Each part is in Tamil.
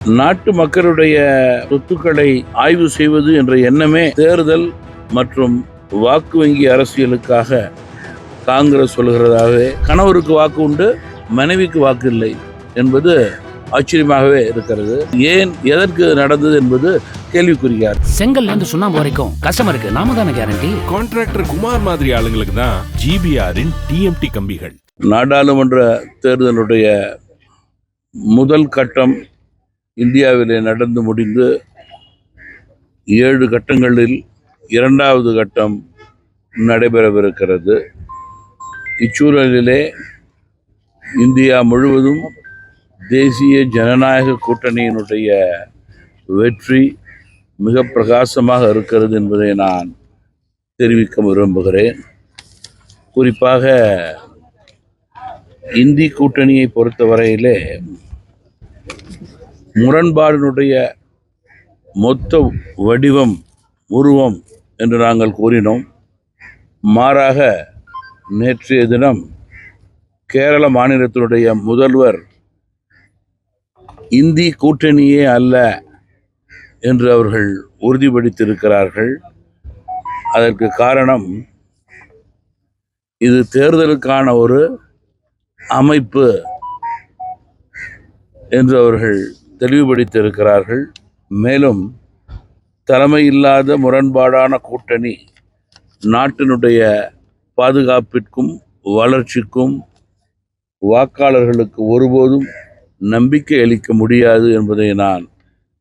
நாட்டு மக்களுடைய சொத்துக்களை ஆய்வு செய்வது என்ற எண்ணமே தேர்தல் மற்றும் வாக்கு வங்கி அரசியலுக்காக காங்கிரஸ் சொல்கிறதாகவே கணவருக்கு வாக்கு உண்டு மனைவிக்கு வாக்கு இல்லை என்பது ஆச்சரியமாகவே இருக்கிறது. ஏன் எதற்கு நடந்தது என்பது கேள்விக்குறியார் செங்கல்ல இருந்து சுண்ணாம்பு வரைக்கும் கஸ்டமருக்கு நாம தானே கேரண்டி கான்ட்ராக்டர் குமார் மாதிரி ஆளுங்களுக்கு தான் ஜிபிஆரின் டிஎம்டி கம்பிகள். நாடாளுமன்ற தேர்தலுடைய முதல் கட்டம் இந்தியாவிலே நடந்து முடிந்து ஏழு கட்டங்களில் இரண்டாவது கட்டம் நடைபெறவிருக்கிறது. இச்சூழலிலே இந்தியா முழுவதும் தேசிய ஜனநாயக கூட்டணியினுடைய வெற்றி மிக பிரகாசமாக இருக்கிறது என்பதை நான் தெரிவிக்க விரும்புகிறேன். குறிப்பாக இந்தி கூட்டணியை பொறுத்தவரையிலே முரண்பாடினுடைய மொத்த வடிவம் உருவம் என்று நாங்கள் கூறினோம். மாறாக நேற்றைய தினம் கேரள மாநிலத்தினுடைய முதல்வர் இந்தி கூட்டணியே அல்ல என்று அவர்கள் உறுதிப்படுத்தியிருக்கிறார்கள். அதற்கு காரணம் இது தேர்தலுக்கான ஒரு அமைப்பு என்று அவர்கள் தெளிவுபடுத்தியிருக்கிறார்கள். மேலும் தலைமை இல்லாத முரண்பாடான கூட்டணி நாட்டினுடைய பாதுகாப்பிற்கும் வளர்ச்சிக்கும் வாக்காளர்களுக்கு ஒருபோதும் நம்பிக்கை அளிக்க முடியாது என்பதை நான்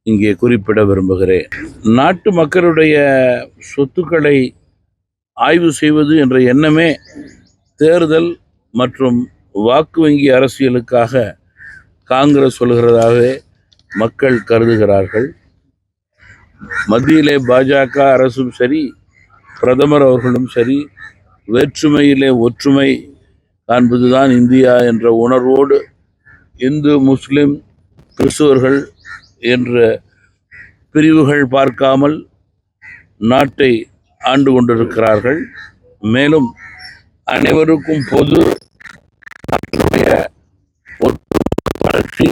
இங்கே குறிப்பிட விரும்புகிறேன். நாட்டு மக்களுடைய சொத்துக்களை ஆய்வு செய்வது என்ற எண்ணமே தேர்தல் மற்றும் வாக்கு வங்கி அரசியலுக்காக காங்கிரஸ் சொல்கிறதாகவே மக்கள் கருதுகிறார்கள். மத்தியிலே பாஜக அரசும் சரி பிரதமர் அவர்களும் சரி வேற்றுமையிலே ஒற்றுமை காண்பதுதான் இந்தியா என்ற உணர்வோடு இந்து முஸ்லிம் கிறிஸ்துவர்கள் என்ற பிரிவுகள் பார்க்காமல் நாட்டை ஆண்டு கொண்டிருக்கிறார்கள். மேலும் அனைவருக்கும் பொது நாட்டினுடைய ஒட்டுமொத்த வளர்ச்சி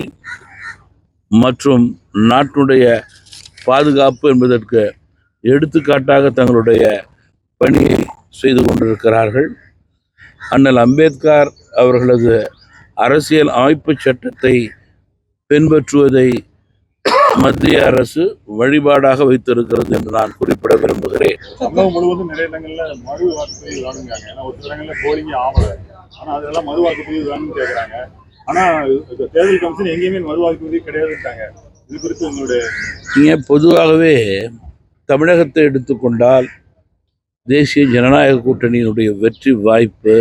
மற்றும் நாட்டுடைய பாதுகாப்பு என்பதற்கு எடுத்துக்காட்டாக தங்களுடைய பணியை செய்து கொண்டிருக்கிறார்கள். அண்ணல் அம்பேத்கர் அவர்களது அரசியல் அமைப்பு சட்டத்தை பின்பற்றுவதை மத்திய அரசு வழிபாடாக வைத்திருக்கிறது என்று நான் குறிப்பிட விரும்புகிறேன். தமிழகம் முழுவதும் நிறைய மறு வாக்குப்பதிவு வேணுங்கிறாங்க ஏன்னா ஒரு சில போலிங்க அதெல்லாம் மறு வாக்குப்பதிவு வேணும்னு கேக்குறாங்க ஆனா தேர்தல் கமிஷன் எங்கேயுமே மறு கிடையாதுட்டாங்க இது குறித்து உங்களுடைய நீங்க பொதுவாகவே தமிழகத்தை எடுத்துக்கொண்டால் தேசிய ஜனநாயக கூட்டணியினுடைய வெற்றி வாய்ப்பு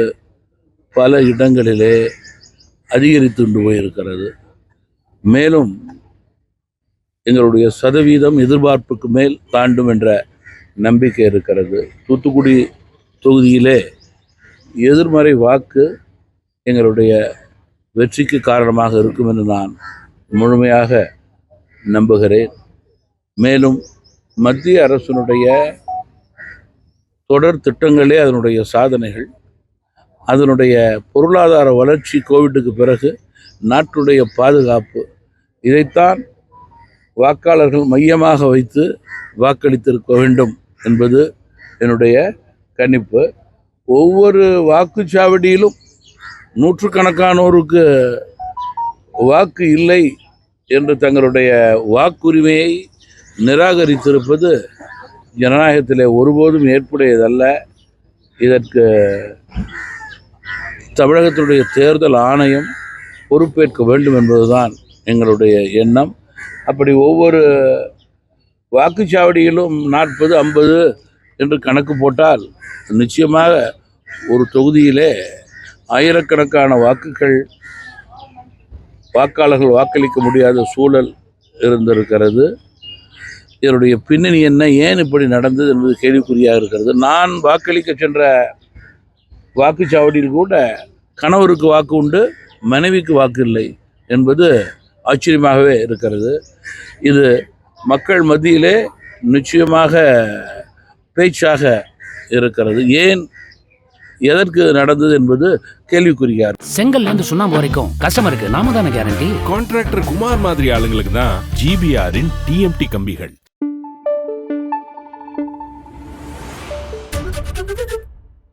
பல இடங்களிலே அதிகரித்து கொண்டு போயிருக்கிறது. மேலும் எங்களுடைய சதவீதம் எதிர்பார்ப்புக்கு மேல் தாண்டும் என்ற நம்பிக்கை இருக்கிறது. தூத்துக்குடி தொகுதியிலே எதிர்மறை வாக்கு எங்களுடைய வெற்றிக்கு காரணமாக இருக்கும் என்று நான் முழுமையாக நம்புகிறேன். மேலும் மத்திய அரசினுடைய தொடர் திட்டங்களே அதனுடைய சாதனைகள். அதனுடைய பொருளாதார வளர்ச்சி கோவிட்டுக்கு பிறகு நாட்டுடைய பாதுகாப்பு. இதைத்தான் வாக்காளர்கள் மையமாக வைத்து வாக்களித்திருக்க வேண்டும் என்பது என்னுடைய கணிப்பு. ஒவ்வொரு வாக்குச்சாவடியிலும் நூற்றுக்கணக்கானோருக்கு வாக்கு இல்லை என்று தங்களுடைய வாக்குரிமையை நிராகரித்திருப்பது ஜனநாயகத்திலே ஒருபோதும் ஏற்புடையதல்ல. இதற்கு தமிழகத்தினுடைய தேர்தல் ஆணையம் பொறுப்பேற்க வேண்டும் என்பதுதான் எங்களுடைய எண்ணம். அப்படி ஒவ்வொரு வாக்குச்சாவடியிலும் நாற்பது ஐம்பது என்று கணக்கு போட்டால் நிச்சயமாக ஒரு தொகுதியிலே ஆயிரக்கணக்கான வாக்குகள் வாக்காளர்கள் வாக்களிக்க முடியாத சூழல் இருந்திருக்கிறது. இதனுடைய பின்னணி என்ன? ஏன் இப்படி நடந்தது என்பது கேள்விக்குறியாக இருக்கிறது. நான் வாக்களிக்க சென்ற வாக்குச்சாவடியில் கூட கணவருக்கு வாக்கு உண்டு மனைவிக்கு வாக்கு இல்லை என்பது ஆச்சரியமாகவே இருக்கிறது. இது மக்கள் மத்தியிலே நிச்சயமாக பேச்சாக இருக்கிறது. ஏன் எதற்கு நடந்தது என்பது கேள்விக்குறியா இருக்கு. செங்கல்ல இருந்து சுண்ணாம்பு வரைக்கும் கஸ்டமருக்கு நாம தானே கேரண்டி கான்ட்ராக்டர் குமார் மாதிரி ஆளுங்களுக்கு தான் ஜிபிஆரின் டிஎம்டி கம்பிகள்